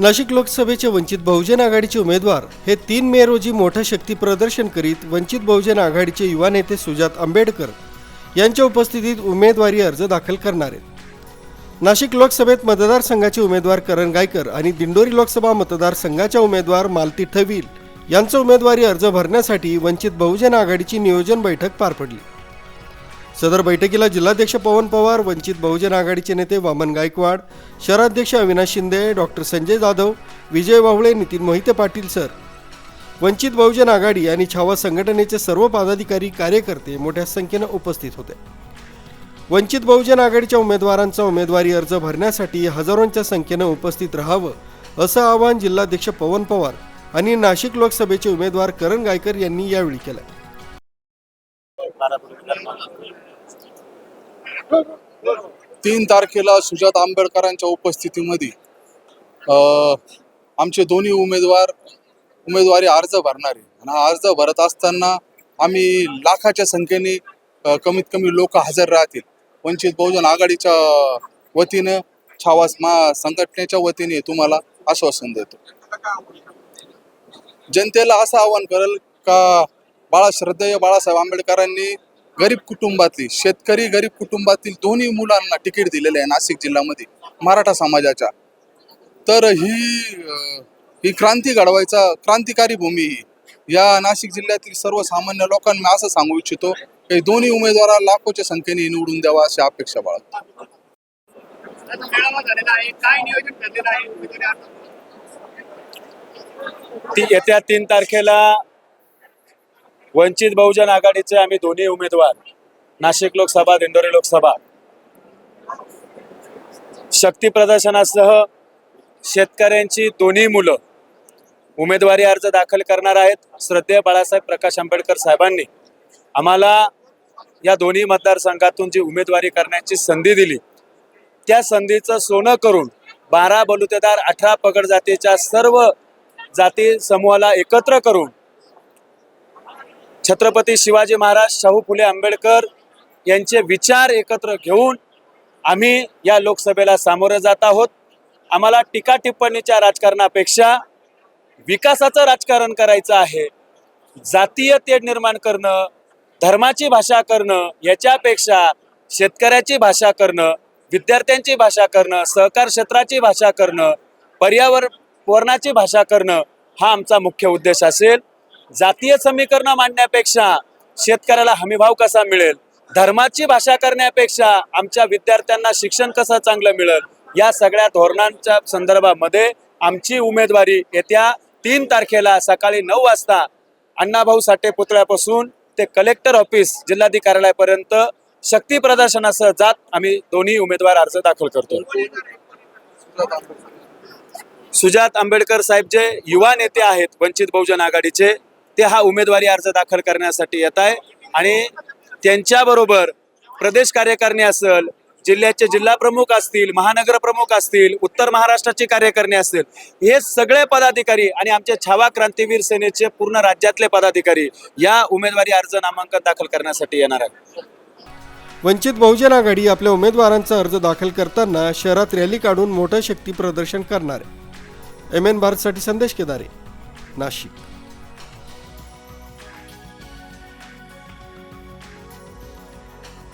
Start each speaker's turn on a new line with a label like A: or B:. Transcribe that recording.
A: नाशिक लोकसभेचे वंचित बहुजन आघाडीचे उमेदवार हे तीन मे रोजी मोठं शक्ती प्रदर्शन करीत वंचित बहुजन आघाडीचे युवा नेते सुजात आंबेडकर यांच्या उपस्थितीत उमेदवारी अर्ज दाखल करणार आहेत. नाशिक लोकसभेत मतदारसंघाचे उमेदवार करण गायकर आणि दिंडोरी लोकसभा मतदारसंघाच्या उमेदवार मालती ठवील यांचा उमेदवारी अर्ज भरण्यासाठी वंचित बहुजन आघाडीची नियोजन बैठक पार पडली. सदर बैठकीला जिल्हाध्यक्ष पवन पवार वंचित बहुजन आघाडीचे नेते वामन गायकवाड शहराध्यक्ष अविनाश शिंदे डॉक्टर संजय जाधव विजय वाहुळे नितीन मोहिते पाटील सर. वंचित बहुजन आघाडी आणि छावा संघटनेचे सर्व पदाधिकारी कार्यकर्ते मोठ्या संख्येनं उपस्थित होते. वंचित बहुजन आघाडीच्या उमेदवारांचा उमेदवारी अर्ज भरण्यासाठी हजारोंच्या संख्येनं उपस्थित राहावं असं आवाहन जिल्हाध्यक्ष पवन पवार आणि नाशिक लोकसभेचे उमेदवार करण गायकर यांनी यावेळी केलं.
B: तीन तारखेला सुजात आंबेडकरांच्या उपस्थितीमध्ये आमचे दोन्ही उमेदवार उमेदवारी अर्ज भरणारे. आणि हा अर्ज भरत असताना आम्ही लाखाच्या संख्येने कमीत कमी लोक हजर राहतील. वंचित बहुजन आघाडीच्या वतीनं छावास मा संघटनेच्या वतीने तुम्हाला आश्वासन देतो. जनतेला असं आवाहन करेल का बाळा श्रद्धेय बाळासाहेब आंबेडकरांनी गरीब कुटुंबातली शेतकरी गरीब कुटुंबातील दोन्ही मुलांना तिकीट दिलेले आहे नाशिक जिल्ह्यामध्ये मराठा समाजाच्या. तर ही ही क्रांती घडवायचा क्रांतिकारी भूमी ही. या नाशिक जिल्ह्यातील सर्वसामान्य लोकांना मी असं सांगू इच्छितो की दोन्ही उमेदवाराला लाखोच्या संख्येने निवडून द्यावा अशी अपेक्षा बाळगतो.
C: आहे
D: येत्या तीन तारखेला वंचित बहुजन आघाडीचे आम्ही दोन्ही उमेदवार. नाशिक लोकसभा दिंडोरी लोकसभा. शक्ती प्रदर्शनासह शेतकऱ्यांची दोन्ही मुलं उमेदवारी अर्ज दाखल करणार आहेत. श्रद्धेय बाळासाहेब प्रकाश आंबेडकर साहेबांनी आम्हाला या दोन्ही मतदारसंघातून जी उमेदवारी करण्याची संधी दिली त्या संधीचं सोनं करून बारा बलुतेदार अठरा पगड जातीच्या सर्व जाती समूहाला एकत्र करून छत्रपती शिवाजी महाराज शाहू फुले आंबेडकर यांचे विचार एकत्र घेऊन आम्ही या लोकसभेला सामोरं जात आहोत. आम्हाला टीका टिप्पणीच्या राजकारणापेक्षा विकासाचं राजकारण करायचं आहे. जातीय तेढ निर्माण करणं धर्माची भाषा करणं याच्यापेक्षा शेतकऱ्याची भाषा करणं विद्यार्थ्यांची भाषा करणं सहकार क्षेत्राची भाषा करणं पर्यावरणाची भाषा करणं हा आमचा मुख्य उद्देश असेल. जातीय समीकरणं मांडण्यापेक्षा शेतकऱ्याला हमीभाव कसा मिळेल? धर्माची भाषा करण्यापेक्षा आमच्या विद्यार्थ्यांना शिक्षण कसं चांगलं मिळेल? या सगळ्या धोरणांच्या संदर्भामध्ये आमची उमेदवारी येत्या तीन तारखेला सकाळी नऊ वाजता अण्णाभाऊ साठे पुतळ्यापासून ते कलेक्टर ऑफिस जिल्हाधिकाऱ्यालयापर्यंत शक्ती प्रदर्शनासह जात आम्ही दोन्ही उमेदवार अर्ज दाखल करतो.
B: सुजात आंबेडकर
D: सुजात आंबेडकर साहेब जे युवा नेते आहेत वंचित बहुजन आघाडीचे. ते हा उमेदवारी अर्ज दाखल करण्यासाठी येत आहे. आणि त्यांच्याबरोबर प्रदेश कार्यकारिणी असेल जिल्ह्याचे जिल्हा प्रमुख असतील महानगर प्रमुख असतील उत्तर महाराष्ट्राचे कार्यकारिणी असतील हे सगळे पदाधिकारी आणि आमचे छावा क्रांतीवीर सेनेचे पूर्ण राज्यातले पदाधिकारी या उमेदवारी अर्ज नामांकन दाखल करण्यासाठी येणार आहेत.
A: वंचित बहुजन आघाडी आपल्या उमेदवारांचा अर्ज दाखल करताना शहरात रॅली काढून मोठं शक्ती प्रदर्शन करणार. एम एन भारतसाठी संदेश केदारे नाशिक.